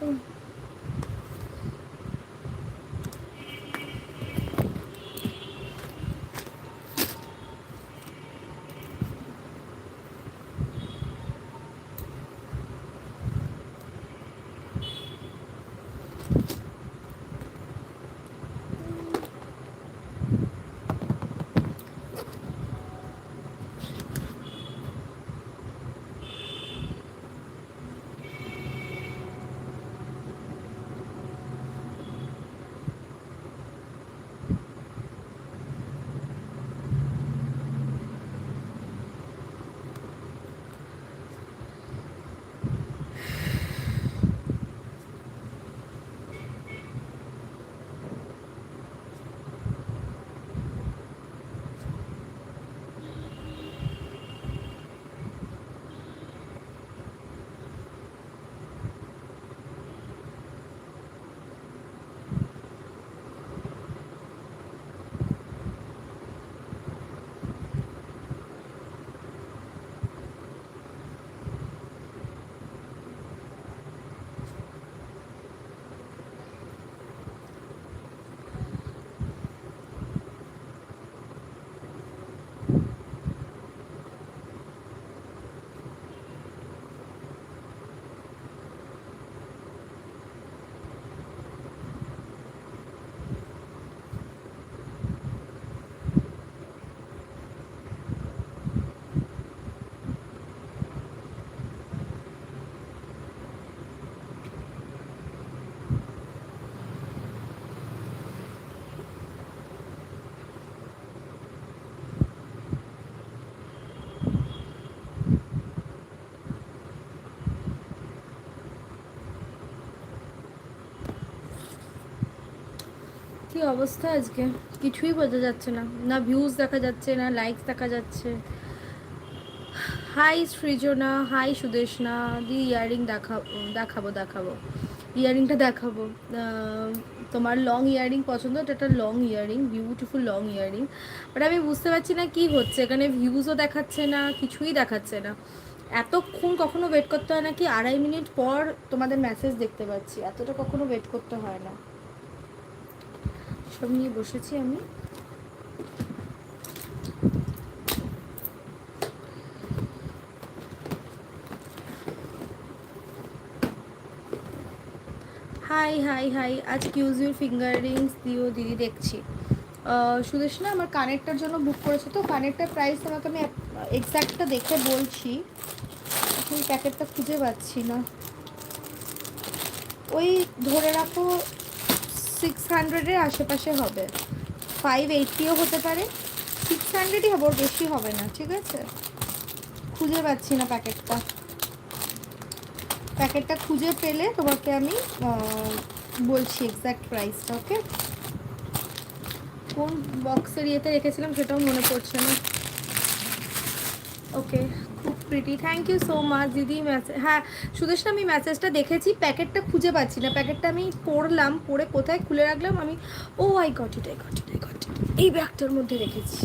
কি অবস্থা আজকে? কিছুই বোঝা যাচ্ছে না। না ভিউজ দেখা যাচ্ছে, না লাইকস দেখা যাচ্ছে। Hi Srijana hi Sudeshna, the earring দেখাবো দেখাবো দেখাবো। ইয়ারিংটা দেখাবো। তোমার লং ইয়ারিং পছন্দ? এটা একটা long earring beautiful long earring but আমি বুঝতে পারছি না কি হচ্ছে। এখানে ভিউজও দেখাচ্ছে না, কিছুই দেখাচ্ছে না। এতক্ষণ কখনো ওয়েট করতে হয় না কি আড়াই মিনিট পর তোমাদের মেসেজ দেখতে পাচ্ছি। এতটা কখনো ওয়েট করতে হয় না। সব নিয়ে বসেছি আমি। হাই হাই হাই আজ কিউজ ইউর ফিঙ্গার রিংস দিও দিদি দেখছি। আহ, সুদেশ না আমার কানেরটার জন্য বুক করেছে তো কানেরটার প্রাইস তোমাকে আমি এক্স্যাক্টটা দেখে বলছি। এখন প্যাকেটটা খুঁজে পাচ্ছি না। ওই ধরে রাখো সিক্স হান্ড্রেডের আশেপাশে হবে। ফাইভ এইটিও হতে পারে। সিক্স হান্ড্রেডই হবে, ওর বেশি হবে না, ঠিক আছে? খুঁজে পাচ্ছি না প্যাকেটটা। প্যাকেটটা খুঁজে পেলে তোমাকে আমি বলছি এক্স্যাক্ট প্রাইসটা ওকে কোন বক্সের ইয়েতে রেখেছিলাম সেটাও মনে পড়ছে না। ওকে খুব pretty thank you so much দিদি মেসেজ হ্যাঁ সুদেশ আমি মেসেজটা দেখেছি প্যাকেটটা খুঁজে পাচ্ছি না। প্যাকেটটা আমি পড়লাম, পড়ে কোথায় খুলে রাখলাম, আমি ও I got it I got it I got it এই ব্যাগটার মধ্যে রেখেছি।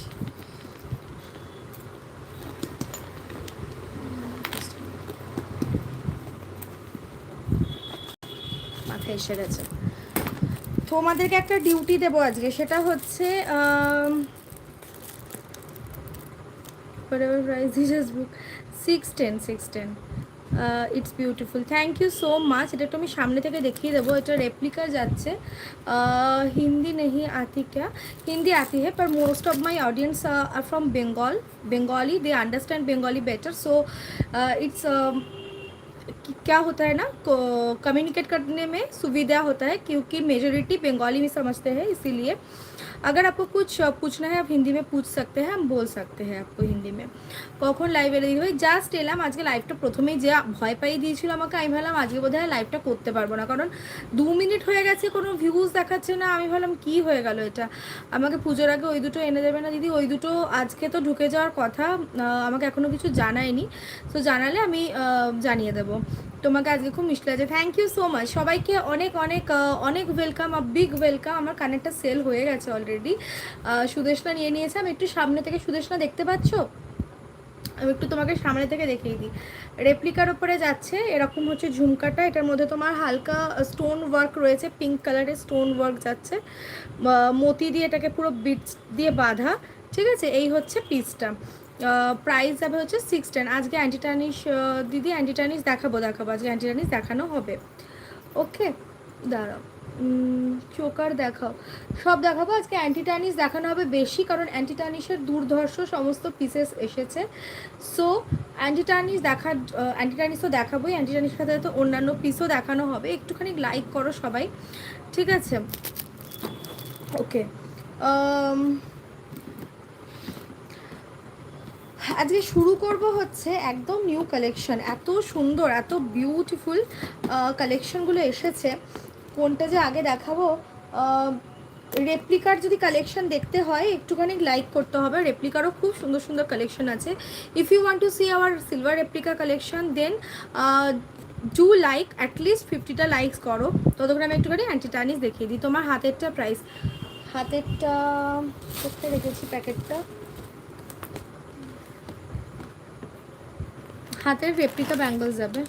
মাথায় এসে গেছে। তোমাদেরকে একটা ডিউটি দেবো আজকে, সেটা হচ্ছে whatever price you just six ten six ten it's beautiful thank you so much এটা একটু আমি সামনে থেকে দেখিয়ে দেবো। এটা রেপ্লিকা যাচ্ছে। uh, হিন্দি নেহি আতি ক্যা হিন্দি আতি হে পর most of my audience are from Bengal Bengali they understand Bengali better so it's क्या होता है ना कम्युनिकेट करने में सुविधा होता है क्योंकि मेजोरिटी बंगाली में समझते हैं इसीलिए अगर आपको कुछ अ, पूछना है आप हिंदी में पूछ सकते हैं हम बोल सकते हैं आपको हिंदी में কখন লাইভে রেডি হয়ে জাস্ট এলাম আজকে লাইভটা প্রথমেই যে ভয় পাইয়ে দিয়েছিল আমাকে আমি ভাবলাম আজকে বোধ হয় লাইভটা করতে পারবো না কারণ দু মিনিট হয়ে গেছে কোনো ভিউজ দেখাচ্ছে না আমি ভাবলাম কি হয়ে গেল এটা আমাকে পুজোর আগে ওই দুটো এনে দেবে না দিদি ওই দুটো আজকে তো ঢুকে যাওয়ার কথা আহ, আমাকে এখনও কিছু জানায়নি তো জানালে আমি আহ, জানিয়ে দেবো তোমাকে আজকে খুব মিষ্টি লাগছে। থ্যাংক ইউ সো মাচ সবাইকে অনেক অনেক অনেক ওয়েলকাম আর বিগ ওয়েলকাম আমার কানেরটা সেল হয়ে গেছে অলরেডি সুদেশনা নিয়ে নিয়েছে। আমি একটু সামনে থেকে সুদেশনা দেখতে পাচ্ছ? আমি একটু তোমাকে সামনে থেকে দেখিয়ে দিই। রেপ্লিকার ওপরে যাচ্ছে, এরকম হচ্ছে ঝুমকাটা, এটার মধ্যে তোমার হালকা স্টোন ওয়ার্ক রয়েছে পিঙ্ক কালারের স্টোন ওয়ার্ক যাচ্ছে। মতি দিয়ে এটাকে পুরো বিটস দিয়ে বাঁধা, ঠিক আছে? এই হচ্ছে পিসটা প্রাইস যাবে হচ্ছে সিক্স টেন আজকে অ্যান্টিটানিস দিদি অ্যান্টিটানিস দেখাবো দেখাবো। আজকে অ্যান্টিটানিস দেখানো হবে। ওকে দাঁড়াও। চোকার দেখাও। সব দেখাবো। আজকে অ্যান্টিটানিস দেখানো হবে বেশি, কারণ অ্যান্টিটানিসের দুর্ধর্ষ সমস্ত পিসেস এসেছে। সো অ্যান্টিটানিস দেখার অ্যান্টিটানিসও দেখাবোই। অ্যান্টিটানিসের সাথে তো অন্যান্য পিসও দেখানো হবে। একটুখানি লাইক করো সবাই। ঠিক আছে? ওকে আজকে শুরু করব হচ্ছে একদম নিউ কালেকশন এত সুন্দর, এত বিউটিফুল কালেকশনগুলো এসেছে। কোনটা যে আগে দেখাবো রেপ্লিকার যদি কালেকশন দেখতে হয়, একটুখানি লাইক করতে হবে। রেপ্লিকারও খুব সুন্দর সুন্দর কালেকশন আছে। If you want to see our silver replica collection then do like at least ফিফটিটা likes করো। ততক্ষণ আমি একটুখানি অ্যান্টিটানিস দেখিয়ে দিই। তোমার হাতেরটা প্রাইস হাতেরটা কোথায় রেখেছি প্যাকেটটা? হাতের রেপ্লিকা ব্যাঙ্গলস যাবে।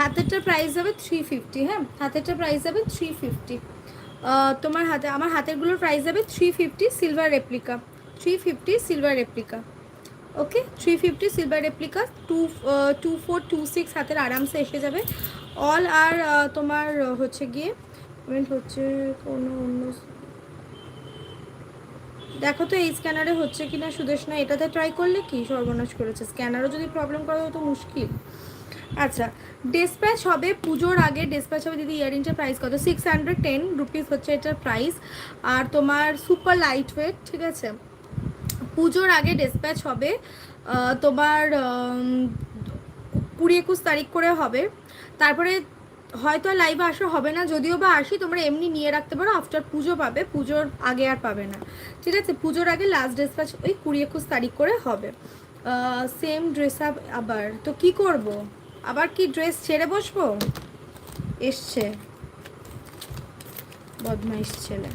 হাতেরটার প্রাইস যাবে থ্রি ফিফটি হ্যাঁ? হাতেরটার প্রাইস যাবে থ্রি ফিফটি তোমার হাতে, আমার হাতেরগুলোর প্রাইস হবে three fifty silver replica three fifty silver replica okay? Three fifty silver replica two two four two six হাতের আরামসে এসে যাবে। অল আর তোমার হচ্ছে গিয়ে হচ্ছে কোনো অন্য দেখো তো এই স্ক্যানারে হচ্ছে কি না সুদেশ না, এটাতে ট্রাই করলে কি সর্বনাশ করেছে? স্ক্যানারও যদি প্রবলেম করে তো মুশকিল। আচ্ছা ডিসপ্যাচ হবে পুজোর আগে ডিসপ্যাচ হবে দিদি ইয়ারিংটার প্রাইস কত? সিক্স হান্ড্রেড টেন রুপিস হচ্ছে এটার প্রাইস আর তোমার সুপার লাইট ওয়েট ঠিক আছে? পুজোর আগে ডিসপ্যাচ হবে তোমার কুড়ি একুশ তারিখ করে হবে। তারপরে হয়তো লাইভে আসা হবে না, যদিও বা আসি, তোমরা এমনি নিয়ে রাখতে পারো আফটার পুজো পাবে, পুজোর আগে আর পাবে না। ঠিক আছে? পুজোর আগে লাস্ট ডিসপ্যাচ ওই কুড়ি একুশ তারিখ করে হবে। সেম ড্রেস আপ আবার। তো কি করব? আবার কি ড্রেস ছেড়ে বসবো? এসছে। বদমাইশ ছেলে।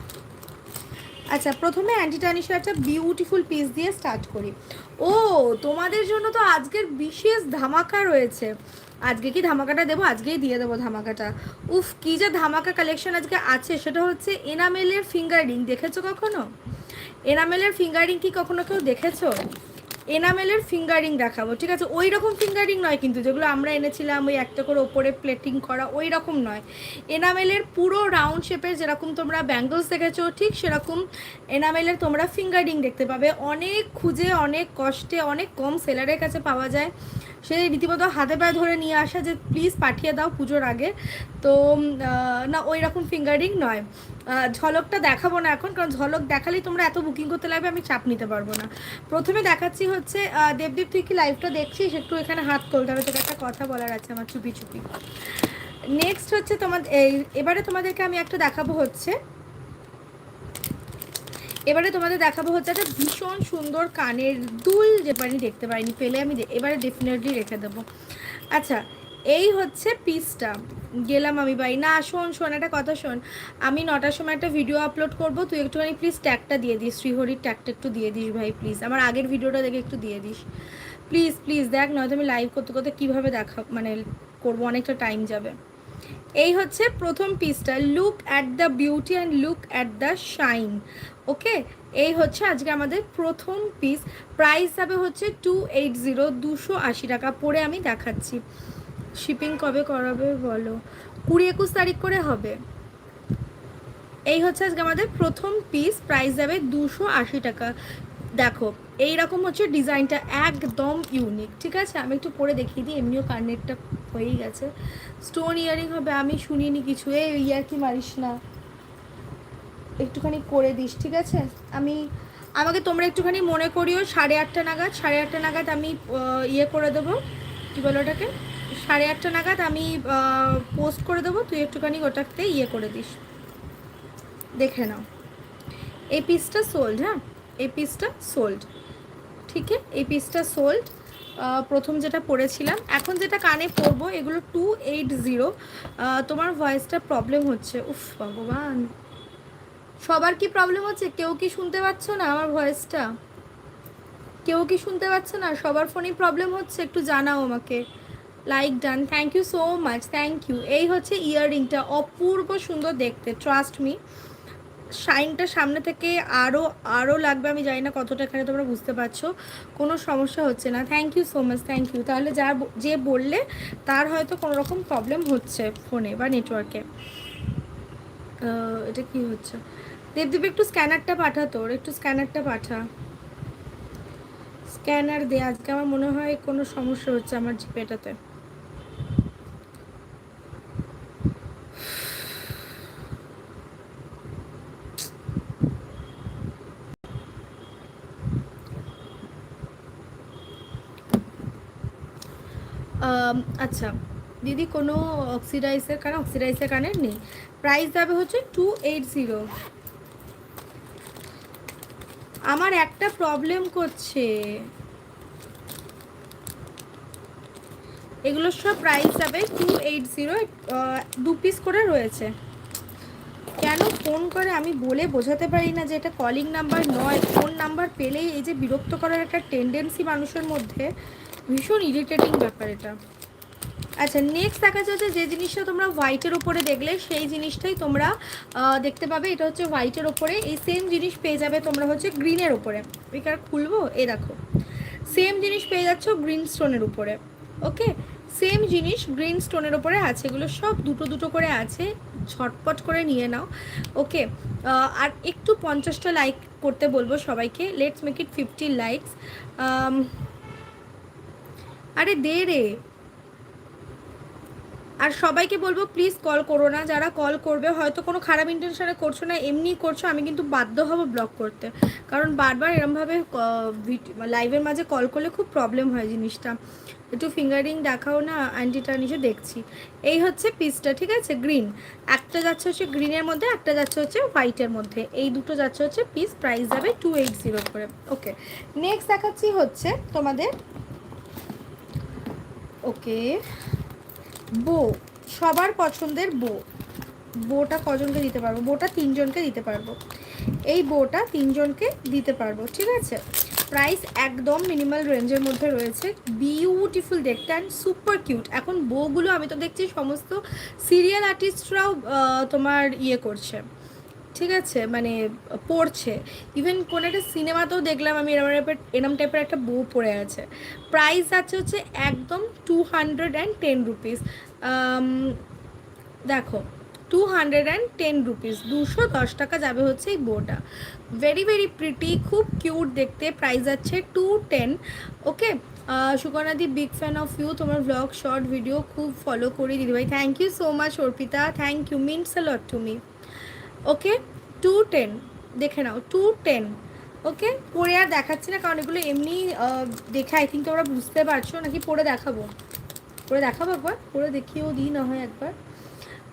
আচ্ছা প্রথমে অ্যান্টিটানিসের একটা বিউটিফুল পিস দিয়ে স্টার্ট করি। ও, তোমাদের জন্য তো আজকের বিশেষ ধামাকা রয়েছে। আজকে কি ধামাকাটা দেবো? আজকেই দিয়ে দেবো ধামাকাটা। উফ, কি যে ধামাকা কালেকশন আজকে আছে, সেটা হচ্ছে এনামেলের ফিঙ্গারিং দেখেছ কখনো? এনামেলের ফিঙ্গারিং কি কখনো কেউ দেখেছ? এনামেলের ফিঙ্গারিং দেখাবো, ঠিক আছে? ওই রকম ফিঙ্গারিং নয় কিন্তু, যেগুলো আমরা এনেছিলাম, ওই একটা করে ওপরে প্লেটিং করা ওই রকম নয়। এনামেলের পুরো রাউন্ড শেপের যেরকম তোমরা ব্যাঙ্গলস দেখেছ, ঠিক সেরকম এনামেলের তোমরা ফিঙ্গারিং দেখতে পাবে। অনেক খুঁজে, অনেক কষ্টে, অনেক কম সেলারের কাছে পাওয়া যায়। সে রীতিমতো হাতে পায়ে ধরে নিয়ে আসা যে, প্লিজ পাঠিয়ে দাও পুজোর আগে। তো না ওই রকম ফিঙ্গারিং নয়। ঝলকটা দেখাবো না এখন, কারণ ঝলক দেখালেই তোমরা এত বুকিং করতে লাগবে, আমি চাপ নিতে পারব না। প্রথমে দেখাচ্ছি হচ্ছে দেবদীপ, তুই কি লাইভটা দেখছিস? একটু এখানে হাত করতে হবে তোকে একটা কথা বলার আছে আমার চুপি চুপি। নেক্সট হচ্ছে তোমাদের এবারে তোমাদেরকে আমি একটা দেখাবো হচ্ছে। এবারে তোমাদের দেখাবো হচ্ছে একটা ভীষণ সুন্দর কানের দুল যে পারি দেখতে পাইনি পেলে আমি এবারে ডেফিনেটলি রেখে দেবো। আচ্ছা এই হচ্ছে পিসটা। গেলাম আমি বাড়ি না, শোন শোন, একটা কথা শোন। আমি নটার সময় একটা ভিডিও আপলোড করব। তুই একটুখানি প্লিজ ট্যাগটা দিয়ে দিস। শ্রীহরির ট্যাগটা একটু দিয়ে দিস ভাই প্লিজ আমার আগের ভিডিওটা দেখে একটু দিয়ে দিস। প্লিজ প্লিজ দেখ, নয়তো আমি লাইভ করতে করতে কীভাবে দেখা মানে করব, অনেকটা টাইম যাবে। এই হচ্ছে প্রথম পিসটা look at the beauty and look at the shine okay এই হচ্ছে আজকে আমাদের প্রথম পিস প্রাইস যাবে হচ্ছে টু এইট জিরো দুশো আশি টাকা। পরে আমি দেখাচ্ছি। শিপিং কবে করাবে বলো? কুড়ি একুশ তারিখ করে হবে। এই হচ্ছে আজকে আমাদের প্রথম পিস প্রাইস যাবে দুশো আশি টাকা। দেখো এই রকম হচ্ছে ডিজাইনটা একদম ইউনিক ঠিক আছে? আমি একটু পরে দেখিয়ে দিই, এমনিও কার্নেটটা হয়েই গেছে। স্টোন ইয়ারিং হবে, আমি শুনিনি কিছু। এই ইয়ার কি মারিস না। একটুখানি করে দিস, ঠিক আছে? আমি, আমাকে তোমরা একটুখানি মনে করিও, সাড়ে আটটা নাগাদ, সাড়ে আটটা নাগাদ আমি ইয়ে করে দেবো। কী বলো ওটাকে? সাড়ে আটটা নাগাদ আমি পোস্ট করে দেবো। তুই একটুখানি ওটাতে ইয়ে করে দিস। দেখে নাও। এই পিসটা সোল্ড হ্যাঁ? এই পিসটা সোল্ড ঠিক এই পিসটা সোল্ড প্রথম যেটা পড়েছিলাম। এখন যেটা কানে পরবো এগুলো টু এইট জিরো তোমার ভয়েসটা প্রবলেম হচ্ছে। উফ, ভগবান। সবার কি প্রবলেম হচ্ছে? কেউ কি শুনতে পাচ্ছ না আমার ভয়েসটা কেউ কি শুনতে পাচ্ছ না? সবার ফোনেই প্রবলেম হচ্ছে। একটু জানাও আমাকে। Like done thank you so much thank you এই হচ্ছে ইয়াররিংটা অপূর্ব সুন্দর দেখতে ট্রাস্ট মি শাইনটা সামনে থেকে আরও আরও লাগবে, আমি জানি না কতটা এখানে তোমরা বুঝতে পারছ। কোনো সমস্যা হচ্ছে না। Thank you so much thank you তাহলে যার যে বললে, তার হয়তো কোনো রকম প্রবলেম হচ্ছে ফোনে বা নেটওয়ার্কে এটা কি হচ্ছে? দেবদীপ, একটু স্ক্যানারটা পাঠা তোর, একটু স্ক্যানারটা পাঠা। স্ক্যানার দে, আজকে আমার মনে হয় কোনো সমস্যা হচ্ছে আমার জিপেটাতে। আচ্ছা দিদি কোনো অক্সিডাইসের কানে অক্সিডাইসের কানের নেই। প্রাইস যাবে হচ্ছে টু এইট জিরো আমার একটা প্রবলেম করছে। এগুলো সব প্রাইস যাবে টু এইট জিরো দু পিস করে রয়েছে। কেন ফোন করে আমি বলে বোঝাতে পারি না যে এটা কলিং নাম্বার নয়। ফোন নাম্বার পেলেই এই যে বিরক্ত করার একটা টেন্ডেন্সি মানুষের মধ্যে। ভীষণ ইরিটেটিং ব্যাপার এটা। আচ্ছা নেক্সট দেখা যাচ্ছে যে জিনিসটা তোমরা হোয়াইটের ওপরে দেখলে, সেই জিনিসটাই তোমরা দেখতে পাবে। এটা হচ্ছে হোয়াইটের ওপরে এই সেম জিনিস পেয়ে যাবে তোমরা হচ্ছে গ্রিনের ওপরে এখানে খুলবো? এ দেখো। সেম জিনিস পেয়ে যাচ্ছ গ্রিন স্টোনের উপরে। ওকে সেম জিনিস গ্রিন স্টোনের ওপরে আছে। এগুলো সব দুটো দুটো করে আছে। ঝটপট করে নিয়ে নাও। ওকে আর একটু পঞ্চাশটা লাইক করতে বলব সবাইকে। Let's make it fifty likes আরে দে রে। আর সবাইকে বলব প্লিজ কল করো না। যারা কল করবে, হয়তো কোনো খারাপ ইন্টেনশনে করছ না, এমনি করছ, আমি কিন্তু বাধ্য হব ব্লক করতে। কারণ বারবার এরমভাবে লাইভের মাঝে কল করলে খুব প্রবলেম হয় জিনিসটা। একটু ফিঙ্গারিং দেখাও না আন্টিটা নিচে দেখছি। এই হচ্ছে পিসটা ঠিক আছে? গ্রিন একটা যাচ্ছে হচ্ছে গ্রিনের মধ্যে, একটা যাচ্ছে হচ্ছে হোয়াইটের মধ্যে। এই দুটো যাচ্ছে হচ্ছে পিস প্রাইস যাবে টু এইট জিরো করে। ওকে নেক্সট দেখাচ্ছি হচ্ছে তোমাদের ওকে। বো, সবার পছন্দের বো। বোটা কজনকে দিতে পারব? বোটা তিনজনকে দিতে পারব। এই বোটা তিনজনকে দিতে পারব, ঠিক আছে? প্রাইস একদম মিনিমাল রেঞ্জের মধ্যে রয়েছে। বিউটিফুল দেখতে অ্যান্ড সুপার কিউট এখন বোগুলো আমি তো দেখছি সমস্ত সিরিয়াল আর্টিস্টরাও তোমার ইয়ে করছে। ঠিক আছে? মানে পড়ছে। ইভেন কোন একটা সিনেমাতেও দেখলাম আমি, এরম টাইপের এরম টাইপের একটা বউ পড়ে আছে। প্রাইস আছে হচ্ছে একদম two hundred and ten rupees দেখো two hundred and ten rupees দুশো দশ টাকা যাবে হচ্ছে এই বউটা। ভেরি ভেরি প্রিটি খুব কিউট দেখতে প্রাইস আছে টু টেন ওকে সুকর্ণাদি বিগ ফ্যান অফ ইউ তোমার ব্লগ শর্ট ভিডিও খুব ফলো করি দিদিভাই। Thank you so much Arpita. Thank you means a lot to me okay? Two ten দেখে নাও টু টেন ওকে? পরে আর দেখাচ্ছি না, কারণ এগুলো এমনি দেখে আই থিঙ্ক তোমরা বুঝতে পারছ, নাকি পরে দেখাবো? পরে দেখাবো একবার পরে দেখিয়েও দিই না হয় একবার।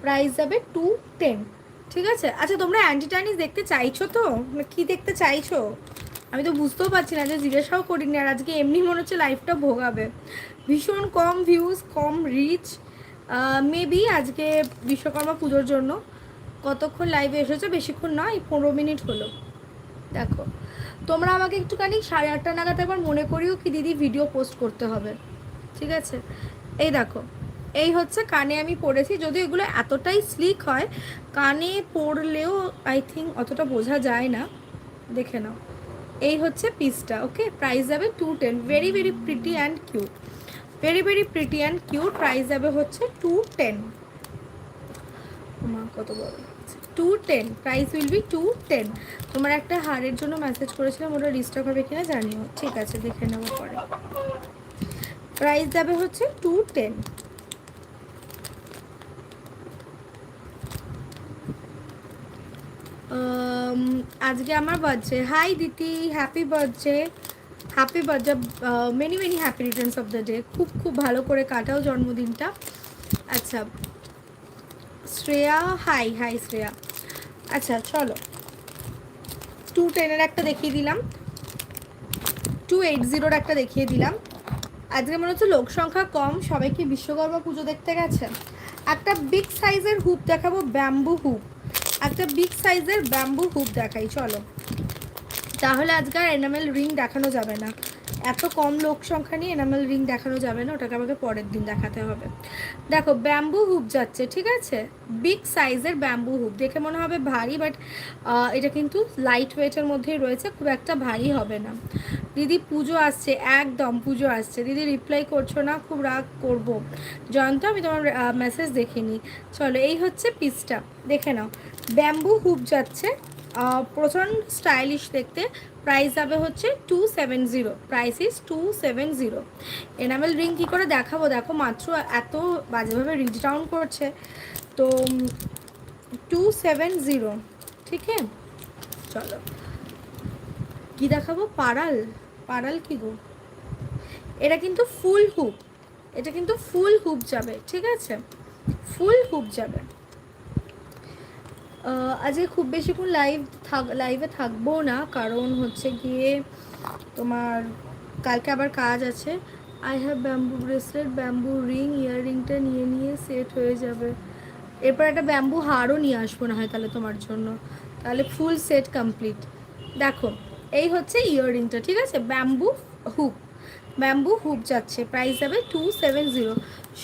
প্রাইস যাবে টু টেন ঠিক আছে? আচ্ছা তোমরা অ্যান্টি টাইনিস দেখতে চাইছো তো? কি দেখতে চাইছো? আমি তো বুঝতেও পারছি না, যে জিজ্ঞাসাও করিনি, আর আজকে এমনি মনে হচ্ছে লাইফটা ভোগাবে। ভীষণ কম ভিউজ কম রিচ মেবি আজকে বিশ্বকর্মা পুজোর জন্য। কতক্ষণ লাইভে এসেছ? বেশিক্ষণ নয়, পনেরো মিনিট হলো। দেখো, তোমরা আমাকে একটুখানি সাড়ে আটটা নাগাদ একবার মনে করিও কি দিদি ভিডিও পোস্ট করতে হবে। ঠিক আছে? এই দেখো, এই হচ্ছে কানে আমি পড়েছি। যদি এগুলো এতটাই স্লিক হয়, কানে পড়লেও আই থিঙ্ক অতটা বোঝা যায় না। দেখে নাও। এই হচ্ছে পিসটা ওকে প্রাইস যাবে two ten very very pretty and cute very very pretty and cute price যাবে হচ্ছে টু টেন কত বড়। Two ten price will be two ten তোমার একটা হারের জন্য মেসেজ করেছিলাম, ওটা রিস্টক হবে কিনা জানিও। ঠিক আছে, দেখে নেব পরে। প্রাইস যাবে হচ্ছে টু টেন আজকে আমার birthday hi Diti happy birthday happy birthday many many happy returns of the day খুব খুব ভালো করে কাটাও জন্মদিনটা। আচ্ছা শ্রেয়া হাই হাই শ্রেয়া। আচ্ছা চলো। টু টেনের একটা দেখিয়ে দিলাম। টু এইট জিরোর একটা দেখিয়ে দিলাম। আজকে মনে হচ্ছে লোক সংখ্যা কম, সবাই কি বিশ্বকর্মা পুজো দেখতে গেছে? একটা বিগ সাইজের হুপ দেখাবো ব্যাম্বু হুপ একটা বিগ সাইজের ব্যাম্বু হুপ দেখাই, চলো। তাহলে আজকে আর এনামেল রিং দেখানো যাবে না। এত কম লোক সংখ্যা নিয়ে এনামেল রিং দেখানো যাবে না, ওটাকে আমাকে পরের দিন দেখাতে হবে। দেখো ব্যাম্বু হুপ যাচ্ছে, ঠিক আছে? বিগ সাইজের ব্যাম্বু হুপ দেখে মনে হবে ভারী বাট এটা কিন্তু লাইট ওয়েটের মধ্যেই রয়েছে, খুব একটা ভারী হবে না। দিদি, পুজো আসছে, একদম পুজো আসছে। দিদি রিপ্লাই করছ না, খুব রাগ করব। জয়ন্ত, আমি তোমার মেসেজ দেখিনি। চলো, এই হচ্ছে পিসটা দেখে নাও। ব্যাম্বু হুপ যাচ্ছে প্রচণ্ড স্টাইলিশ দেখতে। প্রাইস যাবে হচ্ছে two seven zero price is two seven zero enamel ring কী করে দেখাবো? দেখো, মাত্র এত বাজেভাবে রিচ ডাউন করছে। তো টু সেভেন জিরো ঠিক চলো। কী দেখাবো? পাড়াল পাড়াল কি গো? এটা কিন্তু ফুল হুপ এটা কিন্তু ফুল হুপ যাবে, ঠিক আছে? ফুল হুপ যাবে। আজকে খুব বেশিক্ষণ লাইভ থাক লাইভে থাকব না, কারণ হচ্ছে গিয়ে তোমার কালকে আবার কাজ আছে। I have bamboo bracelet bamboo ring ইয়াররিংটা নিয়ে নিয়ে সেট হয়ে যাবে। এরপর একটা ব্যাম্বু হারও নিয়ে আসব না হয় তাহলে তোমার জন্য। তাহলে ফুল সেট কমপ্লিট দেখো, এই হচ্ছে ইয়াররিংটা ঠিক আছে? ব্যাম্বু হুক ব্যাম্বু হুপ যাচ্ছে প্রাইস যাবে টু সেভেন জিরো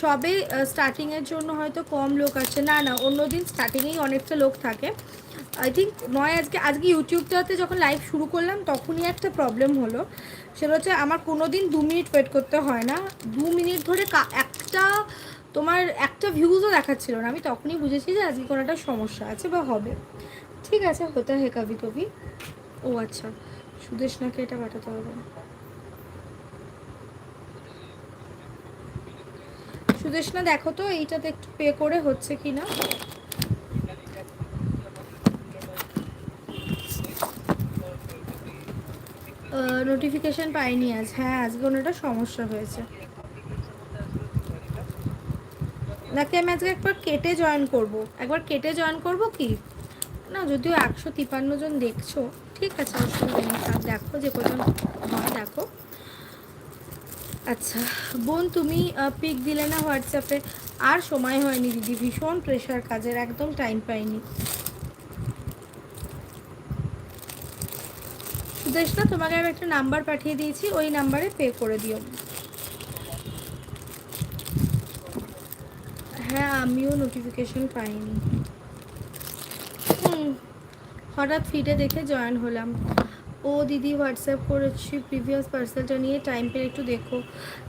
সবে স্টার্টিংয়ের জন্য হয়তো কম লোক আছে। না না অন্য দিন স্টার্টিংয়েই অনেকটা লোক থাকে। আই থিঙ্ক নয় আজকে আজকে ইউটিউবটাতে যখন লাইভ শুরু করলাম, তখনই একটা প্রবলেম হলো। সেটা হচ্ছে আমার কোনো দিন দু মিনিট ওয়েট করতে হয় না। দু মিনিট ধরে একটা তোমার একটা ভিউজও দেখাচ্ছিল না। আমি তখনই বুঝেছি যে আজকে কোনো একটা সমস্যা আছে বা হবে। ঠিক আছে, হতে হে কবি কবি ও আচ্ছা সুদেশনাকে এটা পাঠাতে হবে? সুদেশনা দেখো তো, এইটাতে একটু পে করে হচ্ছে কি না নোটিফিকেশান পাইনি আজ। হ্যাঁ আজকে ওনাটা সমস্যা হয়েছে। নাকি আমি আজকে একবার কেটে জয়েন করব? একবার কেটে জয়েন করব কি? না, যদিও একশো তিপান্ন জন দেখছ, ঠিক আছে দেখো যে কোথাও হয়, দেখো। আচ্ছা বোন, তুমি পিক দিলে না হোয়াটসঅ্যাপে আর সময় হয়নি, দিদি, ভীষণ প্রেশার কাজের, একদম টাইম পাইনি। সুদেশ তোমাকে আমি একটা নাম্বার পাঠিয়ে দিয়েছি, ওই নাম্বারে পে করে দিও। হ্যাঁ আমিও নোটিফিকেশন পাইনি। হুম, হঠাৎ ফিডে দেখে জয়েন হলাম। ও দিদি হোয়াটসঅ্যাপ করেছি প্রিভিয়াস পার্সেলটা নিয়ে টাইম পেয়ে একটু দেখো।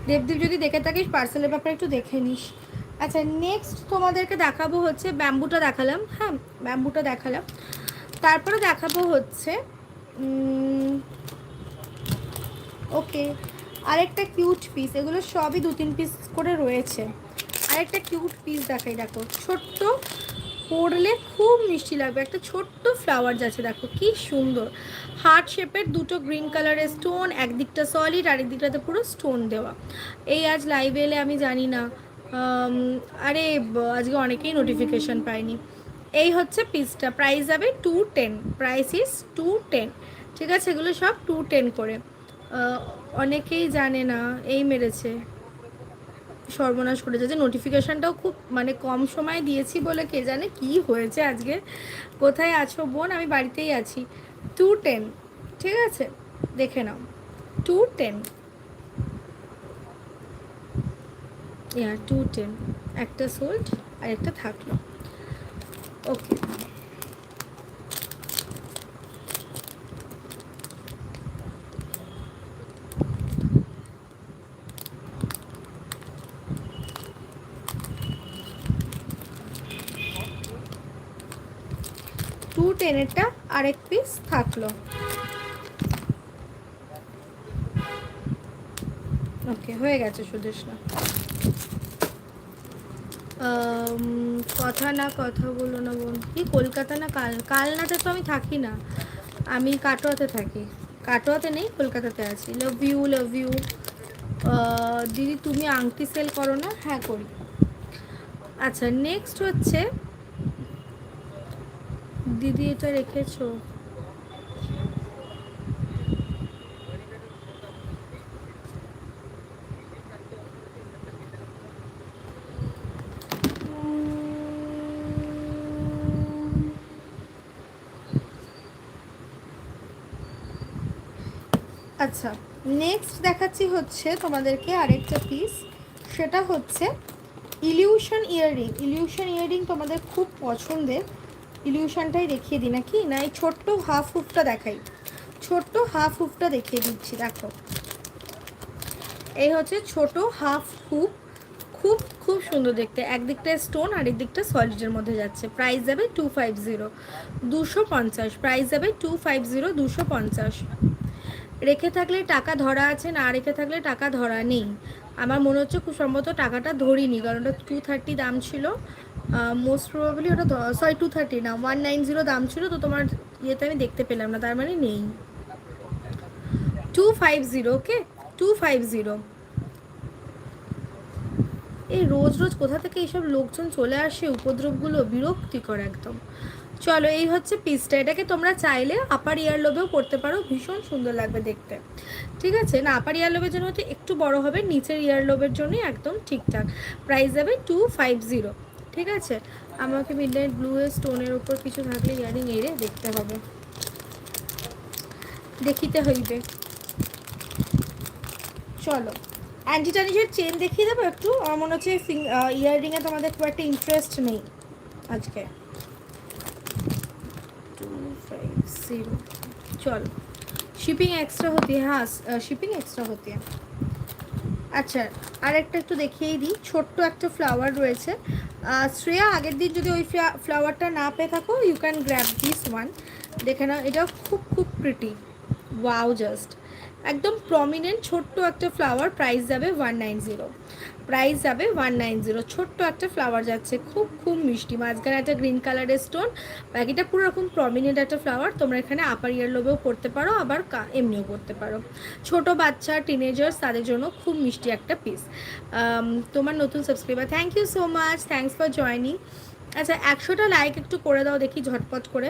দেবদীপ, যদি দেখে থাকিস পার্সেলের ব্যাপারে একটু দেখে নিস। আচ্ছা নেক্সট তোমাদেরকে দেখাবো হচ্ছে ব্যাম্বুটা দেখালাম হ্যাঁ ব্যাম্বুটা দেখালাম। তারপরে দেখাবো হচ্ছে ওকে আরেকটা কিউট পিস এগুলো সবই দু তিন পিস করে রয়েছে। আরেকটা কিউট পিস দেখাই, দেখো। ছোট্ট পরলে খুব মিষ্টি লাগবে। একটা ছোট্ট ফ্লাওয়ার যাচ্ছে, দেখো, কি সুন্দর। হার্ট শেপের দুটো গ্রিন কালারের স্টোন একদিকটা সলিড আরেক দিকটাতে পুরো স্টোন দেওয়া। এই আজ লাইভে এলে আমি জানি না। আরে, আজকে অনেকেই নোটিফিকেশান পাইনি এই হচ্ছে পিসটা। প্রাইস যাবে two ten price is two ten ঠিক আছে, এগুলো সব টু টেন করে। অনেকেই জানে না, এই মেরেছে। সর্বনাশ করেছে। যে নোটিফিকেশানটাও খুব মানে কম সময় দিয়েছি বলে কে জানে কি হয়েছে আজকে। কোথায় আছো বোন? আমি বাড়িতেই আছি। টু টেন ঠিক আছে, দেখে নাও। Two ten yeah two ten একটা সোল্ড আর একটা থাকল। ওকে টু টেনেরটা আরেক পিস থাকল। ওকে হয়ে গেছে সুদেশনা কথা না কথা বলো না বোন। কি কলকাতা না কাল, কালনাতে তো আমি থাকি না। আমি কাটোয়াতে থাকি। কাটোয়াতে নেই, কলকাতাতে আছি। লাভ ইউ লাভ ইউ দিদি, তুমি আংটি সেল করো না? হ্যাঁ করি। আচ্ছা নেক্সট হচ্ছে, দিদি এটা রেখেছো। আচ্ছা নেক্সট দেখাচ্ছি হচ্ছে তোমাদেরকে আরেকটা পিস সেটা হচ্ছে ইলিউশন ইয়াররিং ইলিউশন ইয়াররিং তোমাদের খুব পছন্দের। ইলিউশনটাই দেখিয়ে দিই নাকি? না, এই ছোট্ট হাফ হুফটা দেখাই। ছোট্ট হাফ হুফটা দেখিয়ে দিচ্ছি, দেখো। এই হচ্ছে ছোট হাফ হুপ খুব খুব সুন্দর দেখতে। একদিকটা স্টোন আর একদিকটা সলিডের মধ্যে যাচ্ছে। প্রাইস যাবে টু ফাইভ জিরো দুশো পঞ্চাশ। প্রাইস যাবে টু ফাইভ জিরো দুশো পঞ্চাশ। রেখে থাকলে টাকা ধরা আছে, না রেখে থাকলে টাকা ধরা নেই। আমার মনে হচ্ছে খুব সম্ভবত টাকাটা ধরিনি, কারণ ওটা টু থার্টি দাম ছিল। মোস্ট প্রবাবলি ওটা সরি টু থার্টি না ওয়ান নাইন জিরো দাম ছিল, তো তোমার ইয়েতে আমি দেখতে পেলাম না, তার মানে নেই। Two five zero okay two five zero এই রোজ রোজ কোথা থেকে এইসব লোকজন চলে আসে, উপদ্রবগুলো বিরক্তিকর একদম। চলো, এই হচ্ছে পিসটা এটাকে তোমরা চাইলে আপার ইয়ার লোভেও করতে পারো। ভীষণ সুন্দর লাগবে দেখতে। ঠিক আছে? না আপার ইয়ার লোভের জন্য হয়তো একটু বড় হবে, নিচের ইয়ার লোভের জন্যই একদম ঠিকঠাক। প্রাইস যাবে টু ফাইভ জিরো ঠিক আছে? আমাকে মিড নাইট ব্লু স্টোনের উপর কিছু থাকলে ইয়ারিং এড়ে দেখতে হবে। দেখিতে হইবে। চলো। অ্যান্টি টানিসের চেন দেখিয়ে দেবো একটু? আমার মনে হচ্ছে ইয়াররিংয়ে তোমাদের খুব একটা ইন্টারেস্ট নেই আজকে। जीरो चलो শিপিং এক্সট্রা হতে হ্যাঁ শিপিং এক্সট্রা হতে আচ্ছা আর একটা একটু দেখিয়েই দিই ছোট্ট একটা ফ্লাওয়ার রয়েছে আহ, শ্রেয়া আগের দিন যদি ওই ফ্লাওয়ারটা না পেয়ে থাকো you can grab this one দেখে নাও এটা খুব খুব প্রিটি ওয়াও জাস্ট একদম প্রমিনেন্ট ছোট্ট একটা ফ্লাওয়ার প্রাইস যাবে ওয়ান নাইন জিরো প্রাইস যাবে ওয়ান নাইন জিরো। ছোট্ট একটা ফ্লাওয়ার যাচ্ছে, খুব খুব মিষ্টি। মাঝখানে একটা গ্রিন কালারের স্টোন বাকিটা পুরো রকম প্রমিনেন্ট একটা ফ্লাওয়ার তোমরা এখানে আপার ইয়ার লোভেও পড়তে পারো, আবার এমনিও পড়তে পারো। ছোট বাচ্চা টিনেজার্স তাদের জন্য খুব মিষ্টি একটা পিস তোমার নতুন subscriber thank you so much thanks for joining আচ্ছা একশোটা লাইক একটু করে দাও দেখি ঝটপট করে।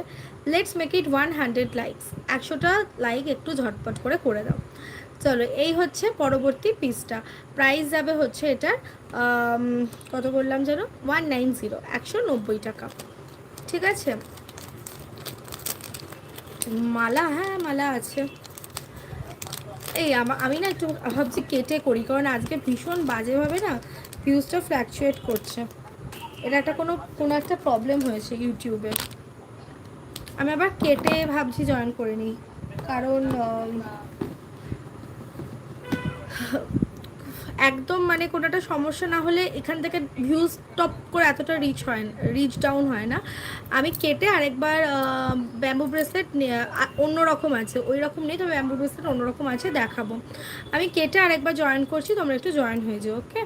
Let's make it one hundred likes একশোটা লাইক একটু ঝটপট করে করে দাও। চলো, এই হচ্ছে পরবর্তী পিসটা। প্রাইস যাবে হচ্ছে এটার কত বললাম যেন? ওয়ান নাইন জিরো, একশো নব্বই টাকা। ঠিক আছে? মালা হ্যাঁ মালা আছে। এই, আমা না একটু ভাবছি কেটে করি, কারণ আজকে ভীষণ বাজেভাবে না ভিউজটা ফ্ল্যাকচুয়েট করছে। এটা একটা কোনো কোনো একটা প্রবলেম হয়েছে ইউটিউবে আমি আবার কেটে ভাবছি জয়েন করে নিই, কারণ একদম মানে কোনো একটা সমস্যা না হলে এখান থেকে ভিউজ টপ করে এতটা রিচ হয় না রিচ ডাউন হয় না। আমি কেটে আরেকবার ব্যাম্বু ব্রেসলেট অন্য রকম আছে, ওই রকম নেই, তবে ব্যাম্বু ব্রেসলেট অন্যরকম আছে, দেখাবো। আমি কেটে আরেকবার জয়েন করছি, তোমরা একটু জয়েন হয়ে যাও ওকে